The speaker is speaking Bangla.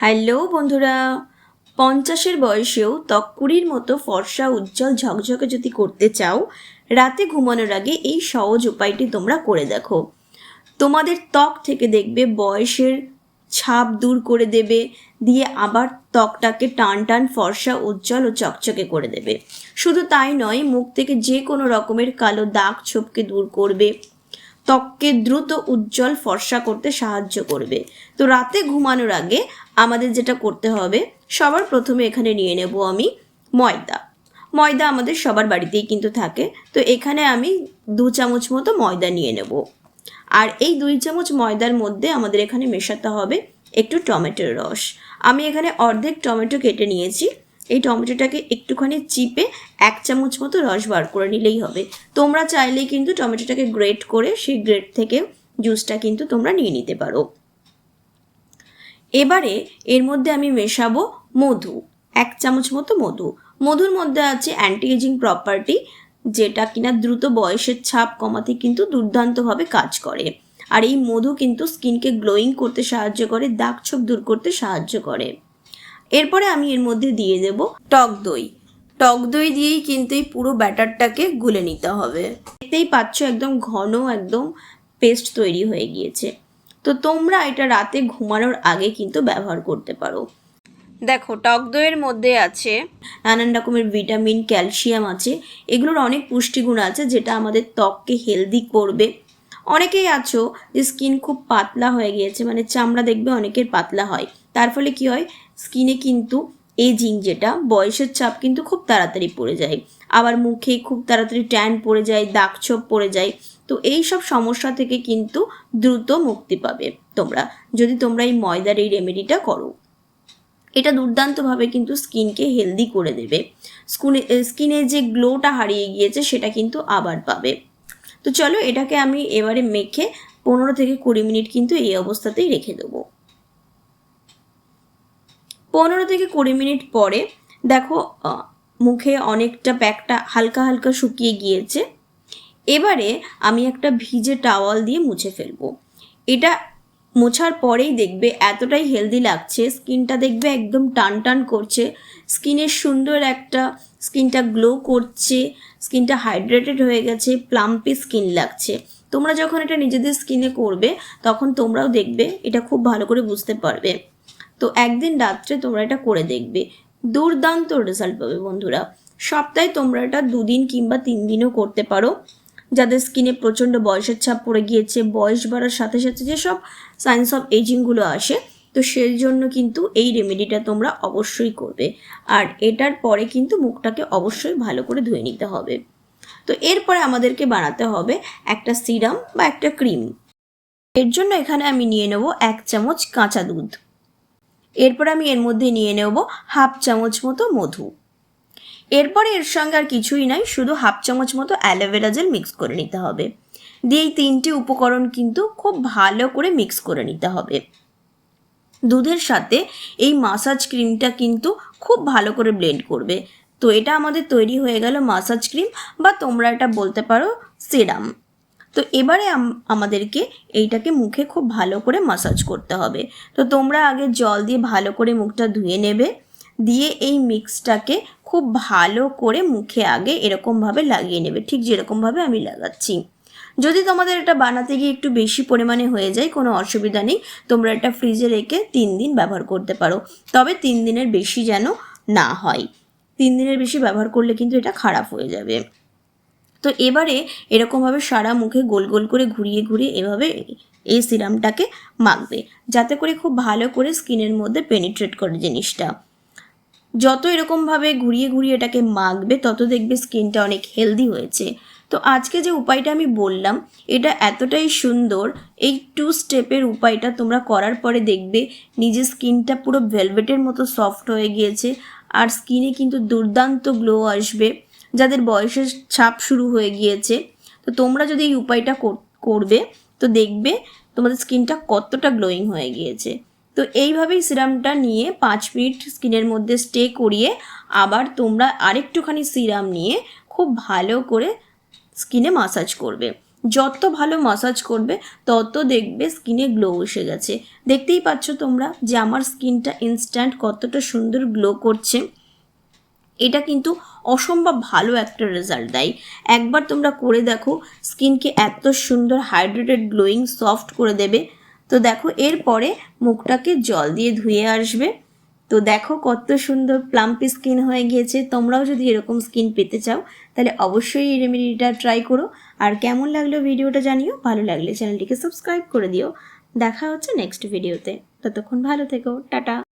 হ্যালো বন্ধুরা, পঞ্চাশের বয়সেও ত্বক কুড়ির মতো ফর্সা, উজ্জ্বল, ঝকঝকে যদি করতে চাও, রাতে ঘুমানোর আগে এই সহজ উপায়টি তোমরা করে দেখো। তোমাদের ত্বক থেকে দেখবে বয়সের ছাপ দূর করে দেবে, দিয়ে আবার ত্বকটাকে টান টান, ফর্সা, উজ্জ্বল ও চকচকে করে দেবে। শুধু তাই নয়, মুখ থেকে যে কোনো রকমের কালো দাগ ছোপকে দূর করবে, ত্বককে দ্রুত উজ্জ্বল, ফর্সা করতে সাহায্য করবে। তো রাতে ঘুমানোর আগে আমাদের যেটা করতে হবে, সবার প্রথমে এখানে নিয়ে নেব আমি ময়দা। ময়দা আমাদের সবার বাড়িতেই কিন্তু থাকে, তো এখানে আমি দু চামচ মতো ময়দা নিয়ে নেব। আর এই দুই চামচ ময়দার মধ্যে আমাদের এখানে মেশাতে হবে একটু টমেটোর রস। আমি এখানে অর্ধেক টমেটো কেটে নিয়েছি, এই টমেটোটাকে একটুখানি চিপে এক চামচ মতো রস বার করে নিলেই হবে। তোমরা চাইলেই কিন্তু টমেটোটাকে গ্রেট করে সেই গ্রেট থেকে জুসটা কিন্তু তোমরা নিয়ে নিতে পারো। এবারে এর মধ্যে আমি মেশাবো মধু, এক চামচ মতো মধু। মধুর মধ্যে আছে অ্যান্টি এজিং প্রপার্টি যেটা কিনা দ্রুত বয়সের ছাপ কমাতে কিন্তু দুর্দান্তভাবে কাজ করে। আর এই মধু কিন্তু স্কিনকে গ্লোয়িং করতে সাহায্য করে দাগ ছোপ দূর করতে সাহায্য করে। এরপরে আমি এর মধ্যে দিয়ে দেব টক দই। টক দই দিয়েই কিন্তু এই পুরো ব্যাটারটাকে গুলে নিতে হবে। দেখতেই পাচ্ছ একদম ঘন একদম পেস্ট তৈরি হয়ে গিয়েছে। তো তোমরা এটা রাতে ঘুমানোর আগে কিন্তু ব্যবহার করতে পারো। দেখো, টক দইয়ের মধ্যে আছে নানান রকমের ভিটামিন, ক্যালসিয়াম আছে। এগুলোর অনেক পুষ্টিগুণ আছে যেটা আমাদের ত্বককে হেলদি করবে। অনেকেই আছো যে স্কিন খুব পাতলা হয়ে গিয়েছে মানে চামড়া দেখবে অনেকের পাতলা হয়। তার ফলে কি হয়? স্কিনে কিন্তু এজিং যেটা, বয়সের চাপ কিন্তু খুব তাড়াতাড়ি পড়ে যায়। আবার মুখে খুব তাড়াতাড়ি ট্যান পড়ে যায় দাগ ছোপ পড়ে যায়। তো এই সব সমস্যা থেকে কিন্তু দ্রুত মুক্তি পাবে। তোমরা, যদি তোমরা এই ময়দার এই রেমেডিটা করো। এটা দুর্দান্তভাবে কিন্তু স্কিনকে হেলদি করে দেবে। স্কুনে স্কিনে যে গ্লোটা হারিয়ে গিয়েছে, সেটা কিন্তু আবার পাবে। তো চলো, এটাকে আমি এবারে মেখে পনেরো থেকে কুড়ি মিনিট কিন্তু এই অবস্থাতেই রেখে দেবো। পনেরো থেকে কুড়ি মিনিট পরে, দেখো মুখে অনেকটা প্যাকটা হালকা হালকা শুকিয়ে গিয়েছে। এবারে আমি একটা ভিজে টাওয়াল দিয়ে মুছে ফেলব। এটা মোছার পরেই দেখবে এতটাই হেলদি লাগছে, স্কিনটা দেখবে একদম টান টান করছে স্কিনের সুন্দর একটা স্কিনটা গ্লো করছে, স্কিনটা হাইড্রেটেড হয়ে গেছে প্লাম্পি স্কিন লাগছে। তোমরা যখন এটা নিজেদের স্কিনে করবে, তখন তোমরাও দেখবে এটা খুব ভালো করে বুঝতে পারবে। তো একদিন রাত্রে তোমরা এটা করে দেখবে। দুর্দান্ত রেজাল্ট পাবে বন্ধুরা। সপ্তাহে তোমরা এটা দুদিন কিংবা তিন দিনও করতে পারো। যাদের স্কিনে প্রচণ্ড বয়সের ছাপ পড়ে গিয়েছে, বয়স বাড়ার সাথে সাথে যেসব সায়েন্স অফ এজিংগুলো আসে, তো সেই জন্য কিন্তু এই রেমেডিটা তোমরা অবশ্যই করবে। আর এটার পরে কিন্তু মুখটাকে অবশ্যই ভালো করে ধুয়ে নিতে হবে। তো এরপরে আমাদেরকে বানাতে হবে একটা সিরাম বা একটা ক্রিম এর জন্য এখানে আমি নিয়ে নেব এক চামচ কাঁচা দুধ। এরপর আমি এর মধ্যে নিয়ে নেব হাফ চামচ মতো মধু। এরপরে এর সঙ্গে আর কিছুই নাই, শুধু হাফ চামচ মতো অ্যালোভেরা জেল মিক্স করে নিতে হবে। দিয়ে এই তিনটি উপকরণ কিন্তু খুব ভালো করে মিক্স করে নিতে হবে। দুধের সাথে এই মাসাজ ক্রিমটা কিন্তু খুব ভালো করে ব্লেন্ড করবে। তো এটা আমাদের তৈরি হয়ে গেল মাসাজ ক্রিম বা তোমরা এটা বলতে পারো সিরাম তো এবারে আমাদেরকে এইটাকে মুখে খুব ভালো করে মাসাজ করতে হবে। তো তোমরা আগে জল দিয়ে ভালো করে মুখটা ধুয়ে নেবে। দিয়ে এই মিক্সটাকে খুব ভালো করে মুখে আগে এরকমভাবে লাগিয়ে নেবে। ঠিক যেরকমভাবে আমি লাগাচ্ছি। যদি তোমাদের এটা বানাতে গিয়ে একটু বেশি পরিমাণে হয়ে যায়, কোনো অসুবিধা নেই। তোমরা এটা ফ্রিজে রেখে তিন দিন ব্যবহার করতে পারো। তবে তিন দিনের বেশি যেন না হয়। তিন দিনের বেশি ব্যবহার করলে কিন্তু এটা খারাপ হয়ে যাবে। তো এবারে এরকমভাবে সারা মুখে গোল গোল করে ঘুরিয়ে ঘুরিয়ে এভাবে এই সিরামটাকে মাখবে। যাতে করে খুব ভালো করে স্কিনের মধ্যে পেনিট্রেট করে জিনিসটা। যত এরকমভাবে ঘুরিয়ে ঘুরিয়ে এটাকে মাখবে, তত দেখবে স্কিনটা অনেক হেলদি হয়েছে। তো আজকে যে উপায়টা আমি বললাম, এটা এতটাই সুন্দর, এই টু স্টেপের উপায়টা তোমরা করার পরে দেখবে নিজের স্কিনটা পুরো ভেলভেটের মতো সফট হয়ে গিয়েছে, আর স্কিনে কিন্তু দুর্দান্ত গ্লো আসবে, যাদের বয়সের ছাপ শুরু হয়ে গিয়েছে। তো তোমরা যদি এই উপায়টা করবে, তো দেখবে তোমাদের স্কিনটা কতটা গ্লোয়িং হয়ে গিয়েছে। তো এইভাবেই সিরামটা নিয়ে পাঁচ মিনিট স্কিনের মধ্যে স্টে করিয়ে আবার তোমরা আরেকটুখানি সিরাম নিয়ে খুব ভালো করে স্কিনে মাসাজ করবে। যত ভালো মাসাজ করবে, তত দেখবে স্কিনে গ্লো এসে গেছে। দেখতেই পাচ্ছ তোমরা যে আমার স্কিনটা ইনস্ট্যান্ট কতটা সুন্দর গ্লো করছে। এটা কিন্তু অসম্ভব ভালো একটা রেজাল্ট দেয়। একবার তোমরা করে দেখো, স্কিনকে এত সুন্দর হাইড্রেটেড গ্লোয়িং সফট করে দেবে। তো দেখো, এরপরে মুখটাকে জল দিয়ে ধুয়ে আসবে। তো দেখো কত সুন্দর প্লাম্পি স্কিন হয়ে গিয়েছে। তোমরাও যদি এরকম স্কিন পেতে চাও, তাহলে অবশ্যই এই রেমেডিটা ট্রাই করো। আর কেমন লাগল ভিডিওটা জানিও। ভালো লাগলে চ্যানেলটিকে সাবস্ক্রাইব করে দিও। দেখা হচ্ছে নেক্সট ভিডিওতে ততক্ষণ ভালো থেকো। টাটা।